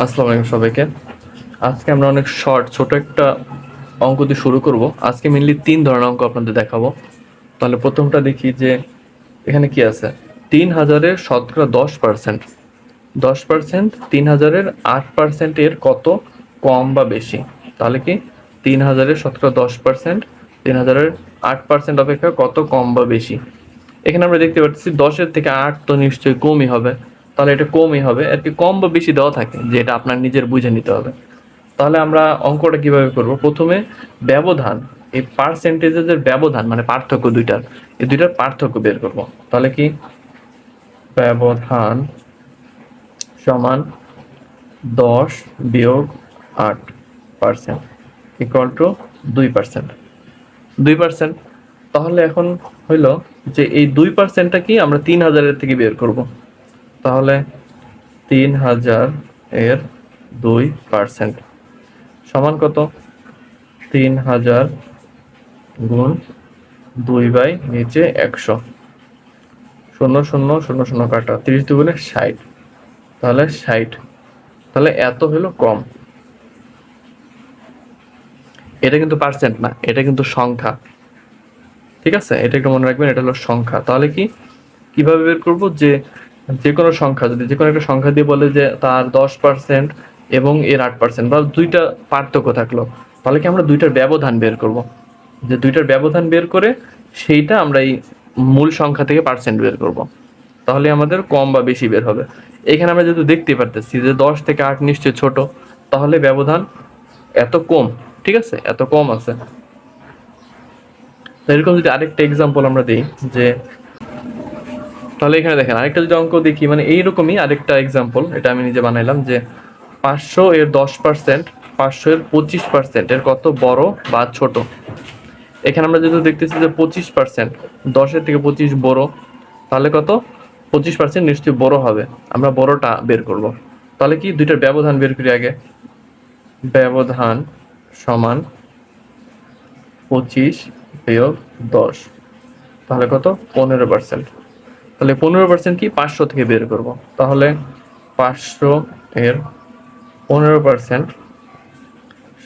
আসসালামু আলাইকুম সবাইকে। আজকে আমরা অনেক শর্ট ছোট একটা অঙ্ক দিয়ে শুরু করব। আজকে মেনলি তিন ধরনের অঙ্ক আপনাদের দেখাবো। তাহলে প্রথমটা দেখি যে এখানে কি আছে? তিন হাজারের শতকরা দশ পার্সেন্ট দশ পার্সেন্ট তিন হাজারের আট পার্সেন্টের কত? কম বা বেশি। তাহলে কি? তিন হাজারের শতকরা দশ পার্সেন্ট তিন হাজারের আট পার্সেন্ট অপেক্ষা কত কম বা বেশি? এখানে আমরা দেখতে পাচ্ছি দশের থেকে আট তো নিশ্চয়ই কমই হবে। তাহলে এটা কমই হবে। আর কি কম বা বেশি দেওয়া থাকে, যে এটা আপনার নিজের বুঝে নিতে হবে। তাহলে আমরা অঙ্কটা কীভাবে করব? প্রথমে ব্যবধান, এই পার্সেন্টেজের ব্যবধান মানে পার্থক্য দুইটার, এই দুইটার পার্থক্য বের করব। তাহলে কি? ব্যবধান সমান দশ বিয়োগ আট পার্সেন্ট ইকুয়াল টু দুই পার্সেন্ট দুই পার্সেন্ট তাহলে এখন হইল যে এই দুই পার্সেন্টটা কি আমরা তিন হাজারের থেকে বের করব। তাহলে তিন হাজার এর দুই পার্সেন্ট। সমান কত? তিন হাজার গুণ দুই বাই নিচে একশো। শূন্য শূন্য শূন্য শূন্য কাটা। তিরিশ দুগুণে ষাট। তাহলে ষাট। তাহলে এত হলো কম। এটা কিন্তু পার্সেন্ট না, এটা কিন্তু সংখ্যা। ঠিক আছে? এটা একটু মনে রাখবেন, এটা হলো সংখ্যা। তাহলে কি? কীভাবে বের করব? যে যে কোনো সংখ্যা, যদি যে কোনো একটা সংখ্যা দিয়ে বলে যে তার দশ পার্সেন্ট এবং এর আট পার্সেন্ট বা দুইটা পার্থক্য থাকল, তাহলে কি আমরা দুইটার ব্যবধান বের করব? যে দুইটার ব্যবধান বের করে সেইটা আমরা এই মূল সংখ্যা থেকে পার্সেন্ট বের করব। তাহলে আমাদের কম বা বেশি বের হবে। এখানে আমরা যেহেতু দেখতে পারতেছি যে দশ থেকে আট নিশ্চয় ছোট, তাহলে ব্যবধান এত কম, ঠিক আছে? এত কম আছে। এরকম যদি আরেকটা এক্সাম্পল আমরা দিই যে তাহলে এখানে দেখেন, আরেকটা যদি অঙ্ক দেখি মানে এইরকমই আরেকটা এক্সাম্পল এটা আমি নিজে বানাইলাম যে পাঁচশো এর দশ পার্সেন্ট পাঁচশো এর পঁচিশ পার্সেন্ট এর কত বড় বা ছোট? এখানে আমরা যেহেতু দেখতেছি যে পঁচিশ পার্সেন্ট দশের থেকে পঁচিশ বড়, তাহলে কত? পঁচিশ পার্সেন্ট নিশ্চয়ই বড় হবে। আমরা বড়টা বের করব। তাহলে কি? দুইটার ব্যবধান বের করি আগে। ব্যবধান সমান পঁচিশ বিয়োগ দশ, তাহলে কত? পনেরো পার্সেন্ট তাহলে পনেরো পার্সেন্ট কি পাঁচশো থেকে বের করব। তাহলে পাঁচশো এর পনেরো পার্সেন্ট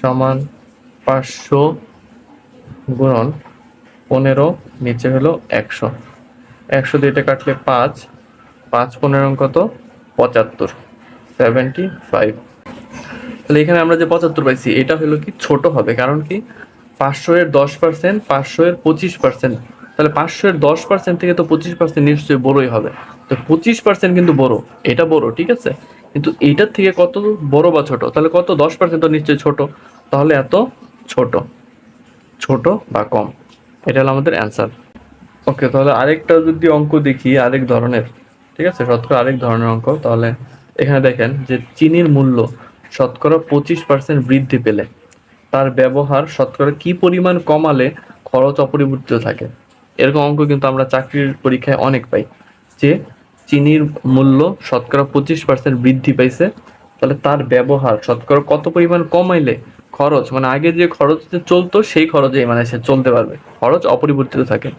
সমান পাঁচশো গুণন পনেরো নিচে হলো একশো। একশো দিয়ে এটা কাটলে পাঁচ পাঁচ পনেরো কত পঁচাত্তর সেভেন্টি ফাইভ তাহলে এখানে আমরা যে পঁচাত্তর পাইছি, এটা হলো কি ছোট হবে, কারণ কি পাঁচশো এর দশ পার্সেন্ট পাঁচশো এর পঁচিশ পার্সেন্ট তাহলে পাঁচশো এর দশ পার্সেন্ট থেকে তো পঁচিশ পার্সেন্ট নিশ্চয়ই বড়ই হবে। তো পঁচিশ পার্সেন্ট কিন্তু বড়, এটা বড়, ঠিক আছে? কিন্তু এইটার থেকে কত বড় বা ছোট? তাহলে কত? দশ পার্সেন্ট তো নিশ্চয়ই ছোট। তাহলে এত ছোট। ছোট বা কম। এটা হলো আমাদের অ্যান্সার ওকে তাহলে আরেকটা যদি অঙ্ক দেখি, আরেক ধরনের, ঠিক আছে? শতকরা আরেক ধরনের অঙ্ক। তাহলে এখানে দেখেন যে চিনির মূল্য শতকরা পঁচিশ পার্সেন্ট বৃদ্ধি পেলে। তার ব্যবহার শতকরা কি পরিমাণ কমালে খরচ অপরিবর্তিত থাকে? এরকম অঙ্ক কিন্তু আমরা চাকরির পরীক্ষায় অনেক পাই। যে চিনির মূল্য শতকরা পঁচিশ পার্সেন্ট বৃদ্ধি পাইছে, তাহলে তার ব্যবহার শতকরা কত পরিমাণ কমাইলে খরচ মানে আগে যে খরচ চলতো, সেই খরচে মানে সে চলতে পারবে। খরচ অপরিবর্তিত থাকে।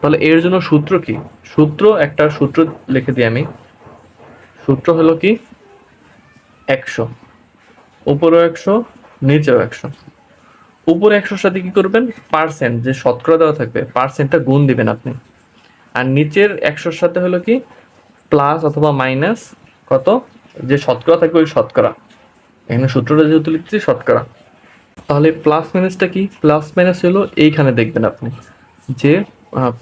তাহলে এর জন্য সূত্র কি? সূত্র, একটা সূত্র লিখে দিই আমি। সূত্র হলো কি? একশো। উপরেও একশো, নিচেও একশো। উপরে একশোর সাথে কি করবেন? পার্সেন্ট যে শতকরা দেওয়া থাকবে পার্সেন্টটা গুণ দিবেন আপনি। আর নিচের একশোর সাথে হলো কি? প্লাস অথবা মাইনাস কত? যে শতকরা থাকবে ওই শতকরা। এখানে সূত্রটা যেহেতু লিখছি, শতকরা। তাহলে প্লাস মাইনাসটা কি? প্লাস মাইনাস হলো এইখানে দেখবেন আপনি। যে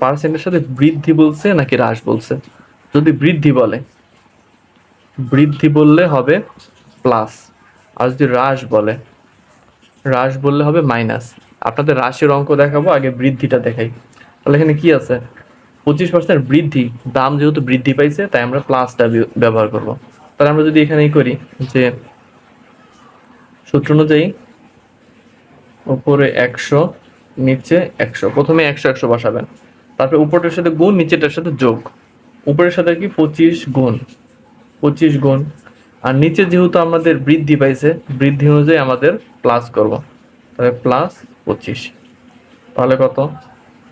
পার্সেন্টের সাথে বৃদ্ধি বলছে নাকি হ্রাস বলছে? যদি বৃদ্ধি বলে, বৃদ্ধি বললে হবে প্লাস আর যদি হ্রাস বলে হ্রাস বললে হবে মাইনাস আপনাদের হ্রাসের অঙ্ক দেখাবো, আগে বৃদ্ধিটা দেখাই। তাহলে এখানে কি আছে? পঁচিশ পার্সেন্ট বৃদ্ধি। দাম যেহেতু বৃদ্ধি পাইছে, তাই আমরা প্লাসটা ব্যবহার করব। তাহলে আমরা যদি এখানেই করি, যে সূত্র অনুযায়ী উপরে একশো, নিচে একশো। প্রথমে একশো একশো বসাবেন। তারপরে উপরটার সাথে গুণ নিচেটার সাথে যোগ। উপরের সাথে কি পঁচিশ গুণ। পঁচিশ গুণ। আর নিচে যেহেতু আমাদের বৃদ্ধি পাইছে, বৃদ্ধি অনুযায়ী আমাদের প্লাস করব। তাহলে প্লাস পঁচিশ। তাহলে কত?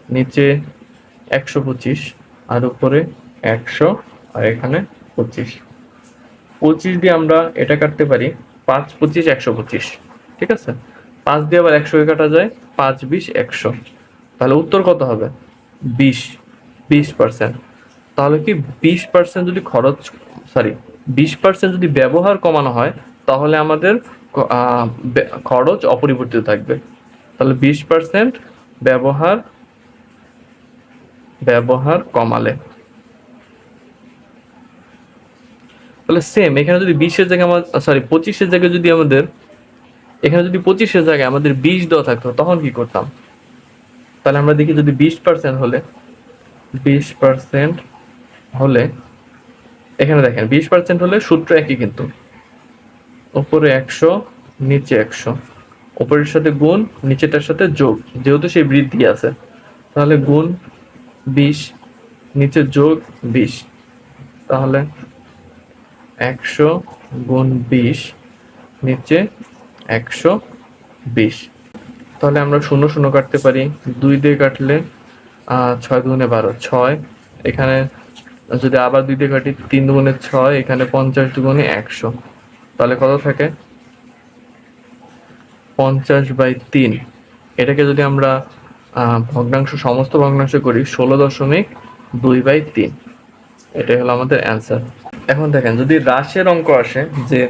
নিচে একশো পঁচিশ আর উপরে একশো আর এখানে পঁচিশ। পঁচিশ দিয়ে আমরা এটা কাটতে পারি, পাঁচ পঁচিশ, একশো পঁচিশ। ঠিক আছে? পাঁচ দিয়ে আবার একশো কাটা যায়, পাঁচ, বিশ, একশো। তাহলে উত্তর কত হবে? বিশ। বিশ পার্সেন্ট তাহলে কি বিশ পার্সেন্ট যদি খরচ সরি বিশ পার্সেন্ট যদি ব্যবহার কমানো হয়, তাহলে আমাদের খরচ অপরিবর্তিত থাকবে। তাহলে বিশ পার্সেন্ট ব্যবহার ব্যবহার কমালে। তাহলে সেম এখানে যদি বিশের জায়গায় সরি পঁচিশের জায়গায় যদি আমাদের, এখানে যদি পঁচিশের জায়গায় আমাদের বিশ দেওয়া থাকতো, তখন কি করতাম? তাহলে আমরা দেখি যদি বিশ পার্সেন্ট হলে, বিশ পার্সেন্ট হলে এখানে দেখেন, বিশ পার্সেন্ট হলে সূত্র একই কিন্তু। ওপরে একশো, নিচে একশো। ওপরের সাথে গুণ নিচেটার সাথে যোগ। যেহেতু সেই বৃদ্ধি আছে, তাহলে গুণ বিশ, নিচে যোগ বিশ। তাহলে একশো গুণ বিশ, নিচে একশো বিশ। তাহলে আমরা শূন্য শূন্য কাটতে পারি। দুই দিয়ে কাটলে ছয় দুগুণে বারো, ছয়। এখানে যদি আবার দুই দিয়ে কাটি তিন দুগুণে ছয়, এখানে পঞ্চাশ দুগুণে একশো। তাহলে কত থাকে? পঞ্চাশ বাই তিন। এটাকে যদি আমরা ভগ্নাংশ, সমস্ত ভগ্নাংশ করি, ষোলো দশমিক দুই বাই তিন। এটাই হলো আমাদের অ্যান্সার। এখন দেখেন, যদি হ্রাসের অঙ্ক আসে, যে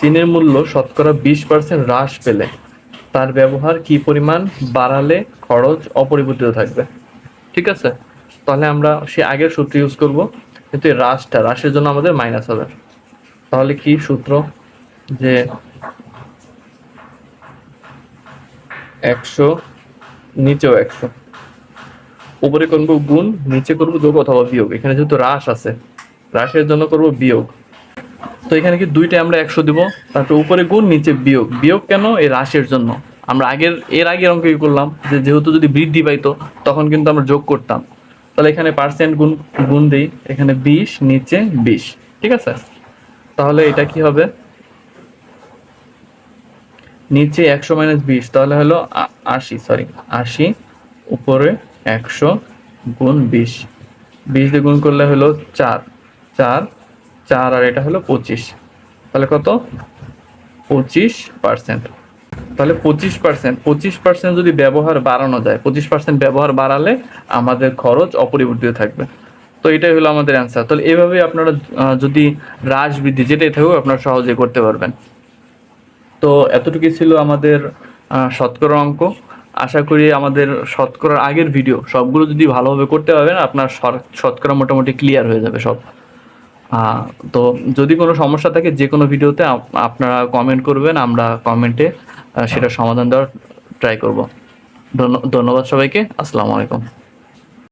চীনের মূল্য শতকরা বিশ পার্সেন্ট হ্রাস পেলে, তার ব্যবহার কি পরিমাণ বাড়ালে খরচ অপরিবর্তিত থাকবে? ঠিক আছে? তাহলে আমরা সে আগের সূত্র ইউজ করব। কিন্তু এই হ্রাসটা হ্রাসের জন্য আমাদের মাইনাস হবে। তাহলে কি সূত্র? যে একশো, নিচেও একশো। উপরে করব গুণ, নিচে করব যোগ অথবা বিয়োগ। এখানে যেহেতু হ্রাস আছে হ্রাসের জন্য করব বিয়োগ। তো এখানে কি দুইটা আমরা একশো দিব? তারপর উপরে গুণ, নিচে বিয়োগ। বিয়োগ কেন? এই হ্রাসের জন্য। আমরা আগের, এর আগের অঙ্ক করলাম? যে যেহেতু যদি বৃদ্ধি পাইতো, তখন কিন্তু আমরা যোগ করতাম। তাহলে এখানে পার্সেন্ট গুণ গুণ দিই। এখানে বিশ, নিচে বিশ। ঠিক আছে? তাহলে এটা কি হবে? নিচে একশো মাইনাস বিশ, তাহলে হলো আশি সরি আশি উপরে একশো গুণ বিশ। বিশ দিয়ে গুণ করলে হলো চার। চার চার আর এটা হলো পঁচিশ। তাহলে কত? পঁচিশ পার্সেন্ট তাহলে পঁচিশ পার্সেন্ট পঁচিশ পার্সেন্ট যদি ব্যবহার বাড়ানো যায়, পঁচিশ পার্সেন্ট ব্যবহার বাড়ালে আমাদের খরচ অপরিবর্তিত থাকবে। তো এটাই হলো আমাদের অ্যান্সার তাহলে এভাবে আপনারা যদি হ্রাস বৃদ্ধি যেটাই থাকুক, আপনারা সহজে করতে পারবেন। তো এতটুকু ছিল আমাদের শতকরা অঙ্ক। আশা করি আমাদের শতকরার আগের ভিডিও সবগুলো যদি ভালোভাবে করতে পারবেন, আপনার শতকরা মোটামুটি ক্লিয়ার হয়ে যাবে সব। তো যদি কোনো সমস্যা থাকে যে কোনো ভিডিওতে আপ- আপনারা কমেন্ট করবেন, আমরা কমেন্টে সেটা সমাধান দেওয়ার ট্রাই করব। ধন্য- ধন্যবাদ সবাইকে, আসসালামু আলাইকুম।